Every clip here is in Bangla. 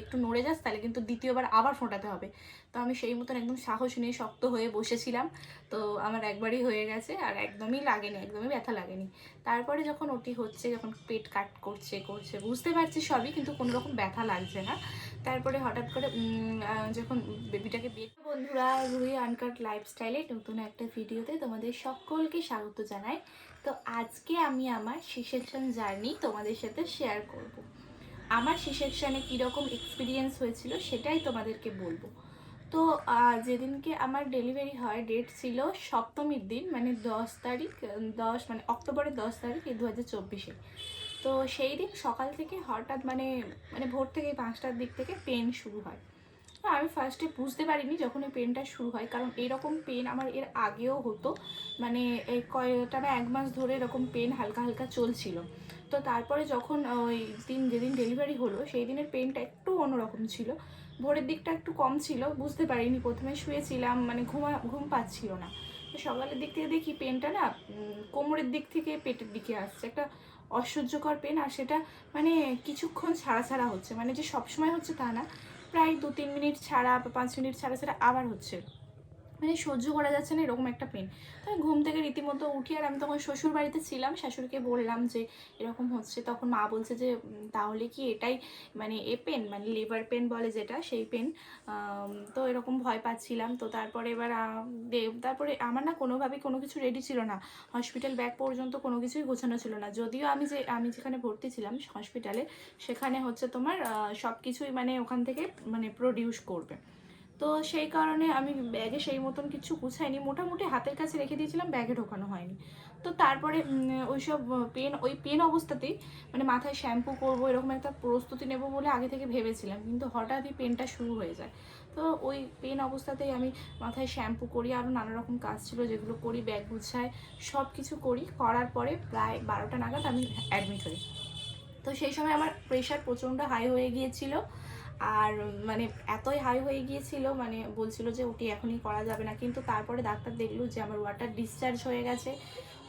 একটু নড়ে যাস, তাহলে কিন্তু দ্বিতীয়বার আবার ফোটাতে হবে। তো আমি সেই মতন একদম সাহস নিয়ে শক্ত হয়ে বসেছিলাম। তো আমার একবারই হয়ে গেছে আর একদমই লাগেনি, একদমই ব্যথা লাগেনি। তারপরে যখন ওটি হচ্ছে, যখন পেট কাট করছে করছে, বুঝতে পারছি সবই, কিন্তু কোনো রকম ব্যথা লাগছে না। তারপরে হঠাৎ করে যখন বেবিটাকে বের বন্ধুরা রুই আনকাট লাইফস্টাইলে নতুন একটা ভিডিওতে তোমাদের সকলকে স্বাগত জানাই। তো আজকে আমি আমার সি সেকশন জার্নি তোমাদের সাথে শেয়ার করব। আমার সি সেকশানে কীরকম এক্সপিরিয়েন্স হয়েছিল সেটাই তোমাদেরকে বলব। তো যেদিনকে আমার ডেলিভারি হয় ডেট ছিল সপ্তমীর দিন মানে দশ তারিখ দশ মানে অক্টোবরের দশ তারিখ দু হাজার চব্বিশে তো সেই দিন সকাল থেকে হঠাৎ মানে মানে ভোর থেকে পাঁচটার দিক থেকে পেন শুরু হয়। আমি ফার্স্টে বুঝতে পারিনি যখন এই পেনটা শুরু হয়। কারণ এরকম পেন আমার এর আগেও হতো। মানে এই কয়টা না এক মাস ধরে এরকম পেন হালকা হালকা চলছিল। তো তারপরে যখন ওই দিন যেদিন ডেলিভারি হলো, সেই দিনের পেনটা একটু অন্যরকম ছিল। ভোরের দিকটা একটু কম ছিল, বুঝতে পারিনি। প্রথমে শুয়েছিলাম মানে ঘুমা, ঘুম পাচ্ছিল না। তো সকালের দিক থেকে দেখি পেনটা না কোমরের দিক থেকে পেটের দিকে আসছে। একটা অসহ্যকর পেন আর সেটা মানে কিছুক্ষণ ছাড়া ছাড়া হচ্ছে। মানে যে সবসময় হচ্ছে তা না। প্রায় দু তিন মিনিট ছাড়া বা পাঁচ মিনিট ছাড়া ছাড়া আবার হচ্ছে। মানে সহ্য করা যাচ্ছে না, এরকম একটা পেন তো আমি ঘুম থেকে রীতিমতো উঠি আর আমি তখন শ্বশুর বাড়িতে ছিলাম, শাশুড়িকে বললাম যে এরকম হচ্ছে। তখন মা বলছে যে তাহলে কি এটাই মানে এ পেন মানে লিভার পেন বলে যেটা, সেই পেন তো এরকম ভয় পাচ্ছিলাম। তো তারপরে এবার তারপরে আমার না কোনোভাবেই কোনো কিছু রেডি ছিল না। হসপিটাল ব্যাগ পর্যন্ত কোনো কিছুই গোছানো ছিল না। যদিও আমি যে, আমি যেখানে ভর্তি ছিলাম হসপিটালে সেখানে হচ্ছে তোমার সব কিছুই মানে ওখান থেকে মানে প্রডিউস করবে। তো সেই কারণে আমি ব্যাগে সেই মতন কিছু গুছাইনি। মোটামুটি হাতের কাছে রেখে দিয়েছিলাম, ব্যাগে ঢোকানো হয়নি। তো তারপরে ওইসব পেন, ওই পেন অবস্থাতেই মানে মাথায় শ্যাম্পু করব, এরকম একটা প্রস্তুতি নেব বলে আগে থেকে ভেবেছিলাম। কিন্তু হঠাৎই পেনটা শুরু হয়ে যায়। তো ওই পেন অবস্থাতেই আমি মাথায় শ্যাম্পু করি আরও নানা রকম কাজ ছিল যেগুলো করি, ব্যাগ গুছাই সব কিছু করি। করার পরে প্রায় বারোটা নাগাদ আমি অ্যাডমিট হই। তো সেই সময় আমার প্রেশার প্রচণ্ড হাই হয়ে গিয়েছিল। আর মানে এতই হাই হয়ে গিয়েছিল মানে বলছিল যে, ওটি এখনই করা যাবে না। কিন্তু তারপরে ডাক্তার দেখল যে, আমার ওয়াটার ডিসচার্জ হয়ে গেছে।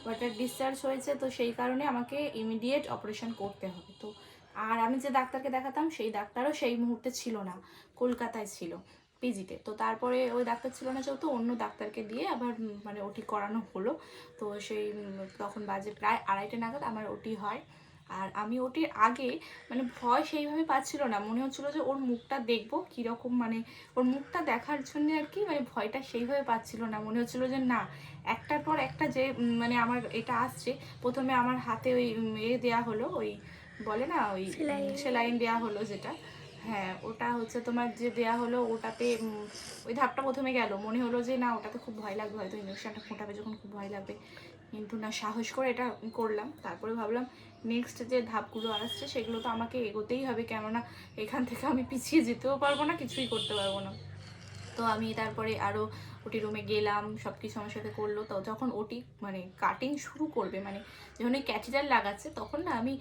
ওয়াটার ডিসচার্জ হয়েছে, তো সেই কারণে আমাকে ইমিডিয়েট অপারেশন করতে হবে। তো, আর আমি যে ডাক্তারকে দেখাতাম, সেই ডাক্তারও সেই মুহূর্তে ছিল না, কলকাতায় ছিল, পিজিতে। তো তারপরে ওই ডাক্তার ছিল না যেহেতু, অন্য ডাক্তারকে দিয়ে আবার মানে ওটি করানো হলো। তো সেই, তখন বাজে প্রায় আড়াইটে নাগাদ আমার ওটি হয়। আর আমি ওটির আগে মানে ভয় সেইভাবে পাচ্ছিল না। মনে হচ্ছিল যে ওর মুখটা দেখব কীরকম মানে ওর মুখটা দেখার জন্য আর কি মানে ভয়টা সেইভাবে পাচ্ছিল না। মনে হচ্ছিল যে না একটার পর একটা যে মানে আমার এটা আসছে প্রথমে আমার হাতে ওই এ দেয়া হলো ওই বলে না ওই সেলাইন। দেওয়া হলো যেটা। হ্যাঁ ওটা হচ্ছে তোমার যে দেয়া হলো ওটাতে ওই ধাপটা প্রথমে গেল। মনে হলো যে না ওটাতে খুব ভয় লাগবে হয়তো ইঞ্জেকশনটা ফোটাবে যখন খুব ভয় লাগবে। কিন্তু না সাহস করে এটা করলাম। তারপরে ভাবলাম নেক্সট যে ধাপগুলো আসছে সেগুলো তো আমাকে এগোতেই হবে। কেননা এখান থেকে আমি পিছিয়ে যেতেও পারব না, কিছুই করতে পারব না। তো আমি তারপরে আরও ওটি রুমে গেলাম সব কিছু আমার সাথে করল। তো যখন ওটি মানে কাটিং শুরু করবে মানে যখন ওই ক্যাথিটার লাগাচ্ছে, তখন না আমি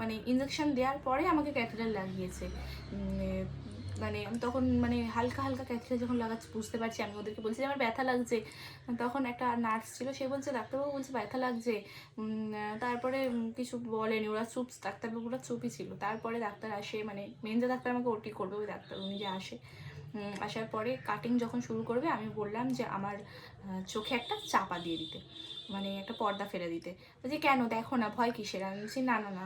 মানে ইঞ্জেকশন দেওয়ার পরে আমাকে ক্যাথিটার লাগিয়েছে। মানে আমি তখন মানে হালকা হালকা ক্যাথিটা যখন লাগাচ্ছি, বুঝতে পারছি আমি। ওদেরকে বলছি যে, আমার ব্যথা লাগছে। তখন একটা নার্স ছিল, সে বলছে, ডাক্তারবাবু বলছে ব্যথা লাগছে। তারপরে কিছু বলেনি। ওরা চুপ ডাক্তারবাবুরা চুপই ছিল। তারপরে ডাক্তার আসে মানে মেন যে ডাক্তার আমাকে ওটি করবে, ওই ডাক্তার উনি যে আসে। আসার পরে কাটিং যখন শুরু করবে, আমি বললাম যে, আমার চোখে একটা চাপা দিয়ে দিতে। মানে একটা পর্দা ফেলে দিতে। বলছি, কেন? দেখো না, ভয় কিসের? আমি বলছি, না না না,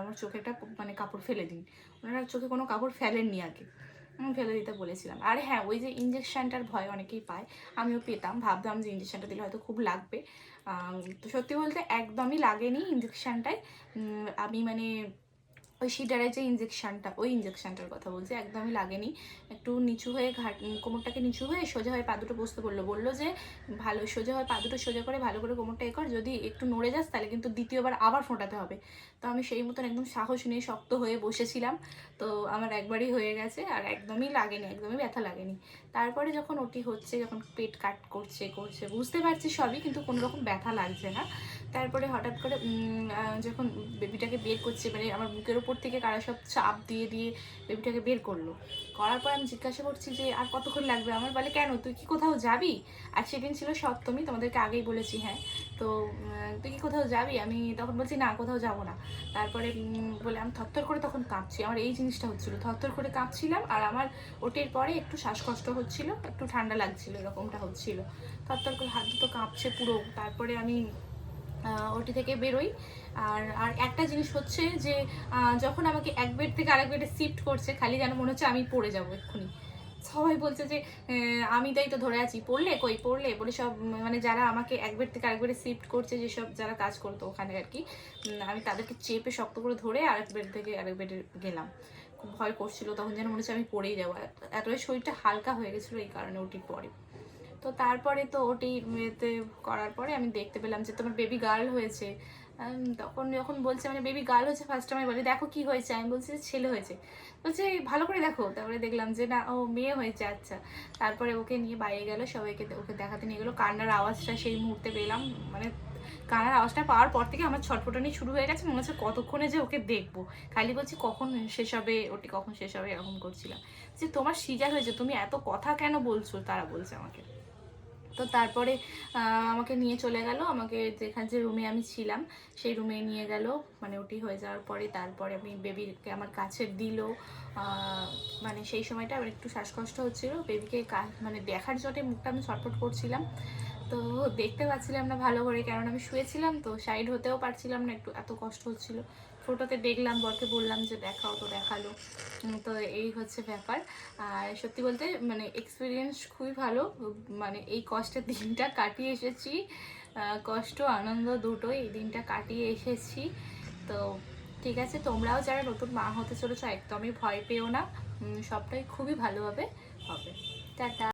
আমার চোখে একটা মানে কাপড় ফেলে দিন। ওনারা চোখে কোনো কাপড় ফেলেননি আগে। ফেলে দিতে বলেছিলাম। আর হ্যাঁ ওই যে ইঞ্জেকশানটার ভয় অনেকেই পায়। আমিও পেতাম, ভাবতাম যে ইঞ্জেকশানটা দিলে হয়তো খুব লাগবে। তো সত্যি বলতে একদমই লাগেনি ইঞ্জেকশানটায় আমি মানে ওই সিডারের যে ইঞ্জেকশানটা ওই ইঞ্জেকশানটার কথা বলছি, একদমই লাগেনি। একটু নিচু হয়ে ঘাট, কোমরটাকে নিচু হয়ে সোজা হয়ে পা দুটো বসতে বলল। বলল যে, ভালো, সোজা হয়ে পা দুটো সোজা করে, ভালো করে কোমরটা এ কর, যদি একটু নড়ে যাস, তাহলে কিন্তু দ্বিতীয়বার আবার ফোটাতে হবে। তো আমি সেই মতন একদম সাহস নিয়ে শক্ত হয়ে বসেছিলাম। তো আমার একবারই হয়ে গেছে, আর একদমই লাগেনি, একদমই ব্যথা লাগেনি। তারপরে যখন ওটি হচ্ছে, যখন পেট কাট করছে করছে, বুঝতে পারছি সবই, কিন্তু কোনো রকম ব্যথা লাগছে না। তারপরে হঠাৎ করে যখন বেবিটাকে বের করছে মানে আমার বুকের ওপর থেকে কারা সব চাপ দিয়ে দিয়ে বেবিটাকে বের করল। করার পর আমি জিজ্ঞাসা করছি যে, আর কতক্ষণ লাগবে? আমার বলে, কেন? তুই কি কোথাও যাবি? আর সেদিন ছিল সপ্তমী, তোমাদেরকে আগেই বলেছি হ্যাঁ। তো তুই কি কোথাও যাবি? আমি তখন বলছি, না, কোথাও যাব না। তারপরে বলে আমি থরথর করে তখন কাঁপছি। আমার এই জিনিসটা হচ্ছিল, থরথর করে কাঁপছিলাম আর আমার ওটের পরে একটু শ্বাসকষ্ট হচ্ছিল, একটু ঠান্ডা লাগছিল, এরকমটা হচ্ছিল। থরথর করে হাত দুটো কাঁপছে পুরো। তারপরে আমি ওটি থেকে বেরোই। আর আর একটা জিনিস হচ্ছে যে যখন আমাকে এক বেড থেকে আরেক বেডে শিফট করছে, খালি যেন মনে হচ্ছে আমি পড়ে যাব এক্ষুনি। সবাই বলছে যে আমি তাই তো ধরে আছি। পড়লে? কই পড়লে? বলে, সব মানে যারা আমাকে এক বেড থেকে আরেক বেডে শিফট করছে, যেসব যারা কাজ করতো ওখানে আর কি আমি তাদেরকে চেপে শক্ত করে ধরে আরেক বেড থেকে আরেক বেডে গেলাম। খুব ভয় করছিল, তখন যেন মনে হচ্ছে আমি পড়েই যাব। এত- এতটাই শরীরটা হালকা হয়ে গেছিল এই কারণে ওটির পরে। তো তারপরে তো ওটি এতে করার পরে আমি দেখতে পেলাম যে তোমার বেবি গার্ল হয়েছে। তখন যখন বলছে মানে বেবি গার্ল হয়েছে ফার্স্ট আমি বলি, দেখো কি হয়েছে। আমি বলছি, ছেলে হয়েছে। বলছে, ভালো করে দেখো। তারপরে দেখলাম যে, না, ও মেয়ে হয়েছে আচ্ছা। তারপরে ওকে নিয়ে বাইরে গেল, সবাইকে ওকে দেখাতে নিয়ে গেলো। কান্নার আওয়াজটা সেই মুহূর্তে পেলাম। মানে কান্নার আওয়াজটা পাওয়ার পর থেকে আমার ছটফটানি শুরু হয়ে গেছে। মনে হচ্ছে কতক্ষণে যে ওকে দেখব। খালি বলছি, কখন শেষ হবে? ওটি, কখন শেষ হবে? এরকম করছিলাম। যে, তোমার সিজার হয়েছে, তুমি এত কথা কেন বলছো? তারা বলছে আমাকে। তো তারপরে আমাকে নিয়ে চলে গেল। আমাকে যেখান যে রুমে আমি ছিলাম, সেই রুমে নিয়ে গেল। মানে ওটি হয়ে যাওয়ার পরে তারপরে আমি বেবিকে আমার কাছে দিল। মানে সেই সময়টা আমার একটু শ্বাসকষ্ট হচ্ছিল। বেবিকে মানে দেখার জন্য মুখটা আমি ছটফট করছিলাম। তো দেখতে পাচ্ছিলাম না ভালো করে, কারণ আমি শুয়েছিলাম তো সাইড হতেও পারছিলাম না, একটু এত কষ্ট হচ্ছিল। ফটোতে দেখলাম, বরকে বললাম যে দেখাও তো, দেখাল। তো এই হচ্ছে ব্যাপার। আর সত্যি বলতে মানে এক্সপিরিয়েন্স খুবই ভালো। মানে এই কষ্টের দিনটা কাটিয়ে এসেছি। কষ্ট, আনন্দ দুটোই এই দিনটা কাটিয়ে এসেছি। তো ঠিক আছে, তোমরাও যারা নতুন মা হতে চলেছো, একদমই ভয় পেও না। সবটাই খুবই ভালোভাবে হবে। টাটা।